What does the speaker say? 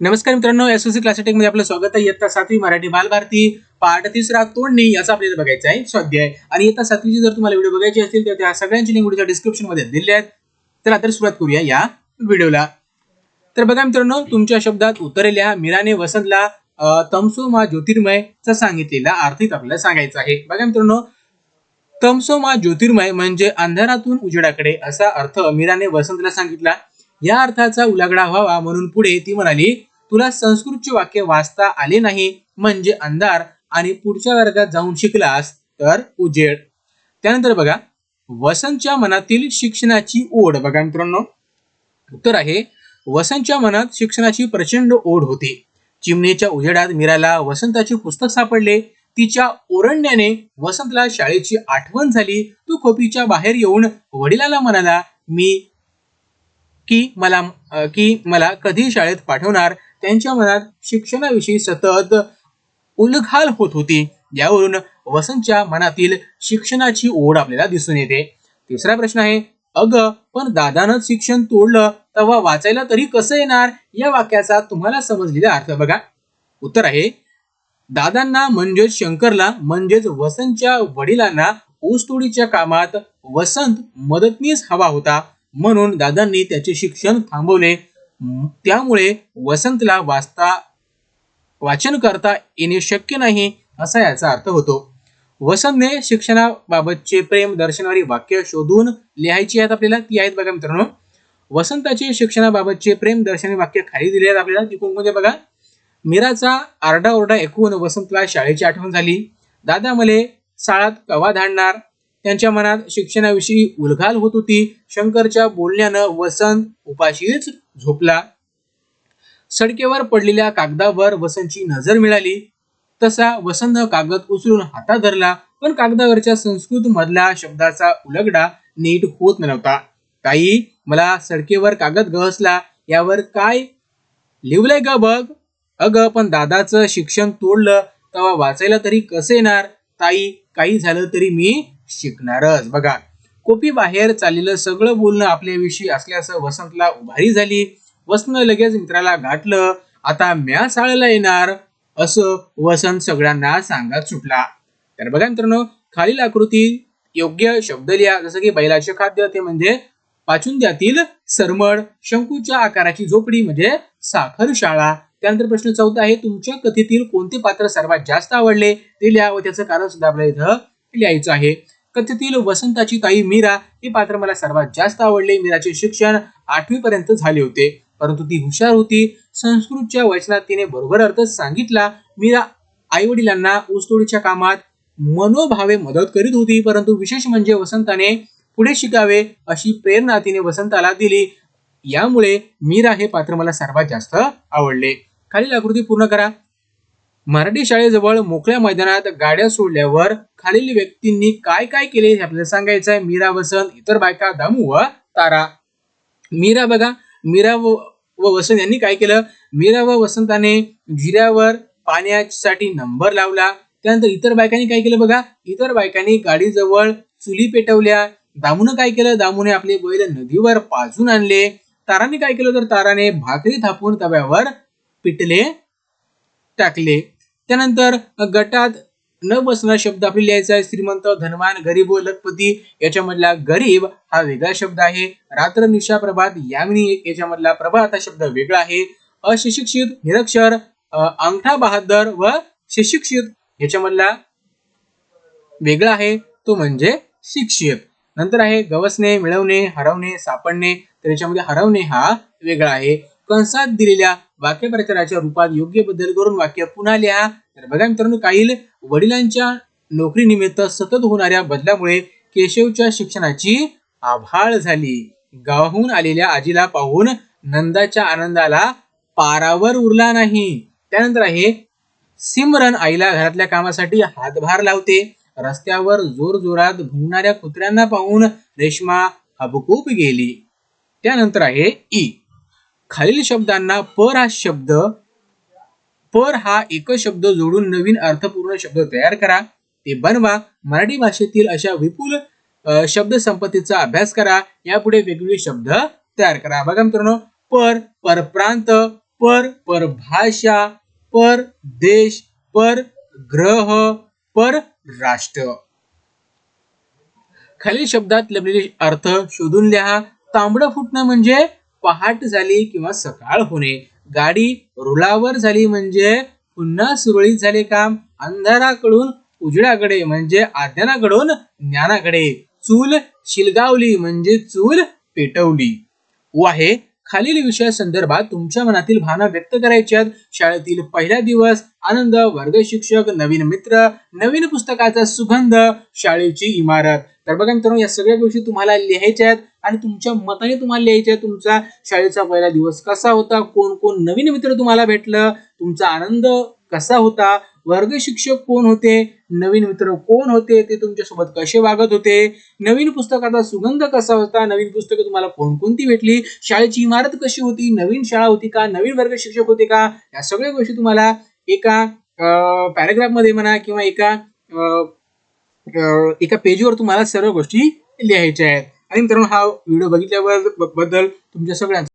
नमस्कार मित्रांनो S S C मध्ये आपलं स्वागत आहे. इयत्ता सातवी मराठी बालभारती पाठ तिसरा तोडणी याचा आपल्याला बघायचा आहे. स्वाध्याय. आणि इयत्ता सातवीची जर तुम्हाला व्हिडिओ बघायची असतील तर त्या सगळ्यांची लिंक व्हिडिओच्या डिस्क्रिप्शनमध्ये दिले आहेत. तर आता सुरुवात करूया या व्हिडिओला तर बघा मित्रांनो तुमच्या शब्दात उतरलेल्या मीराने वसंतला अं, तमसो मा ज्योतिर्मय चा सांगितलेला आर्थिक आपल्याला सांगायचा आहे. बघा मित्रांनो तमसो मा ज्योतिर्मय म्हणजे अंधारातून उजेडाकडे असा अर्थ मीराने वसंतला सांगितला. या अर्थाचा उलगडा व्हावा म्हणून पुढे ती म्हणाली तुला संस्कृतचे वाक्य वाचता आले नाही म्हणजे अंधार आणि पुढच्या वर्गात जाऊन शिकलास तर उजेड. त्यानंतर बघा वसंतच्या मनातील शिक्षणाची ओढ. बघा मित्रांनो उत्तर आहे वसंतच्या मनात शिक्षणाची प्रचंड ओढ होती. चिमणीच्या उजेडात मीराला वसंताचे पुस्तक सापडले. तिच्या ओरडण्याने वसंतला शाळेची आठवण झाली. तो खोपीच्या बाहेर येऊन वडिलाला म्हणाला मी की मला की मला कधी शाळेत पाठवणार? त्यांच्या मनात शिक्षणाविषयी सतत उलघाल होत होती. यावरून वसंतच्या मनातील शिक्षणाची ओढ आपल्याला दिसून येते. तिसरा प्रश्न आहे अग पण दादानं शिक्षण तोडलं तेव्हा वाचायला तरी कसं येणार? या वाक्याचा तुम्हाला समजलेला अर्थ बघा. उत्तर आहे दादांना म्हणजेच शंकरला म्हणजेच वसंतच्या वडिलांना ऊसतोडीच्या कामात वसंत मदतनीस हवा होता. म्हणून दादांनी त्याचे शिक्षण थांबवले. त्यामुळे वसंतला वाचता वाचन करता येणे शक्य नाही असा याचा अर्थ होतो. वसंतने शिक्षणाबाबतचे प्रेम दर्शनारी वाक्य शोधून लिहायची आहेत आपल्याला ती आहेत बघा मित्रांनो. वसंताचे शिक्षणाबाबतचे प्रेम दर्शनी वाक्य खाली दिले आहेत आपल्याला. ती कोणकोणते बघा. मीराचा आरडाओरडा ऐकून वसंतला शाळेची आठवण झाली. दादा मले शाळात कवा धाडणार? त्यांच्या मनात शिक्षणाविषयी उलघाल होत होती. शंकरच्या बोलण्यानं वसंत उपाशीच झोपला. सडकेवर पडलेल्या कागदावर वसंतची नजर मिळाली. तसा वसंत कागद उचलून हातात धरला पण कागदावरच्या संस्कृत मधल्या शब्दाचा उलगडा नीट होत नव्हता. ताई मला सडकेवर कागद गहसला यावर काय लिवलंय ग बघ. अग पण दादाचं शिक्षण तोडलं तेव्हा वाचायला तरी कसं येणार? ताई काही झालं तरी मी शिकणारच. बघा कोपी बाहेर चाललेलं सगळं बोलणं आपल्याविषयी असल्याचं वसंतला उभारी झाली. वसंत लगेच मित्राला गाठलं आता म्या साळला येणार असं वसंत सगळ्यांना सांगत सुटला. तर बघा मित्रांनो खालील आकृती योग्य शब्द लिहा. जसं की बैलाचे खाद्य ते म्हणजे पाचुंद्यातील सरमड शंकूच्या आकाराची झोपडी म्हणजे साखर शाळा. त्यानंतर प्रश्न चौथा आहे तुमच्या कथेतील कोणते पात्र सर्वात जास्त आवडले? ते लिहा व त्याचं कारण सुद्धा आपल्याला इथं लिहायचं आहे. कथेतील वसंताची ताई मीरा हे पात्र मला सर्वात जास्त आवडले. मीराचे शिक्षण आठवी पर्यंत झाले होते. परंतु ती हुशार होती. संस्कृतच्या वचनात तिने बरोबर अर्थ सांगितला. मीरा आई वडिलांना ऊसतोडीच्या कामात मनोभावे मदत करीत होती. परंतु विशेष म्हणजे वसंताने पुढे शिकावे अशी प्रेरणा तिने वसंताला दिली. यामुळे मीरा हे पात्र मला सर्वात जास्त आवडले. खालील आकृती पूर्ण करा. मराठी शाळेजवळ मोकळ्या मैदानात गाड्या सोडल्यावर खालील व्यक्तींनी काय काय केले हे आपल्याला सांगायचं आहे. मीरा वसंत इतर बायका दामू व तारा. मीरा बघा मीरा व वसंत यांनी काय केलं? मीरा व वसंताने जिऱ्यावर पाण्यासाठी नंबर लावला. त्यानंतर इतर बायकांनी काय केलं बघा? इतर बायकांनी गाडीजवळ चुली पेटवल्या. दामूनं काय केलं? दामूने आपले बैल नदीवर पाजून आणले. ताराने काय केलं? तर ताराने भाकरी थापून तव्यावर पिटले टाकले. त्यानंतर गटात न बसणारा शब्द आपल्याला लिहायचा आहे. श्रीमंत धनवान गरीब व लखपती. याच्यामधला गरीब हा वेगळा शब्द आहे. रात्र निशा प्रभात यामिनी याच्यामधला प्रभात हा शब्द वेगळा आहे. अशिक्षित निरक्षर अंगठा बहादर व शिशिक्षित याच्यामधला वेगळा आहे. तो म्हणजे शिक्षित. नंतर आहे गवसणे मिळवणे हरवणे सापडणे. तर याच्यामध्ये हरवणे हा वेगळा आहे. कंसात दिलेल्या वाक्यप्रचाराच्या रूपात योग्य बदल करून वाक्य पुन्हा लिहा. तर बघा मित्रांनो काही वडिलांच्या नोकरीनिमित्त सतत होणाऱ्या बदलामुळे केशवच्या शिक्षणाची आभाळ झाली. गावाहून आलेल्या आजीला पाहून नंदाच्या आनंदाला पारावर उरला नाही. त्यानंतर आहे सिमरन आईला घरातल्या कामासाठी हातभार लावते. रस्त्यावर जोर जोरात भुंगणाऱ्या कुत्र्यांना पाहून रेश्मा हबकूप गेली. त्यानंतर आहे ई. खालील शब्दांना पर हा शब्द पर हा एक शब्द जोडून नवीन अर्थपूर्ण शब्द तयार करा. ते बनवा. मराठी भाषेतील अशा विपुल शब्द संपत्तीचा अभ्यास करा. यापुढे वेगवेगळे शब्द तयार करा. बघा मित्रांनो पर परप्रांत पर परभाषा पर देश पर ग्रह पर राष्ट्र. खालील शब्दात लपलेले अर्थ शोधून लिहा. तांबडं फुटणं म्हणजे पहाट झाली किंवा सकाळ होणे. गाडी रुलावर झाली म्हणजे पुन्हा सुरळीत झाले काम. अंधाराकडून उजड्याकडे म्हणजे आज्ञानाकडून ज्ञानाकडे. चूल शिलगावली म्हणजे चूल पेटवली. वाहे खालील विषया संदर्भात तुमच्या मनातील भावना व्यक्त करायच्यात शाळेतील पहिला दिवस आनंद वर्ग शिक्षक नवीन मित्र नवीन पुस्तकाचा सुगंध शाळेची इमारत. तर बघा मित्रांनो या सगळ्या गोष्टी तुम्हाला लिहायच्या आहेत आणि तुमच्या मताने तुम्हाला लिहायच्या आहेत. तुमचा शाळेचा पहिला दिवस कसा होता? कोण कोण नवीन मित्र तुम्हाला भेटलं? तुमचा आनंद कसा होता? वर्ग शिक्षक कोण होते? नवीन मित्र कोण होते? ते तुमच्यासोबत कसे वागत होते? नवीन पुस्तकाचा सुगंध कसा होता? नवीन पुस्तकं तुम्हाला कोणकोणती भेटली? शाळेची इमारत कशी होती? नवीन शाळा होती का? नवीन वर्ग शिक्षक होते का? या सगळ्या गोष्टी तुम्हाला एका पॅरेग्राफमध्ये म्हणा किंवा एका एका पेजवर तुम्हाला सर्व गोष्टी लिहायच्या आहेत. आणि मित्रांनो हा व्हिडिओ बघितल्यावर बद्दल तुमच्या सगळ्यांचं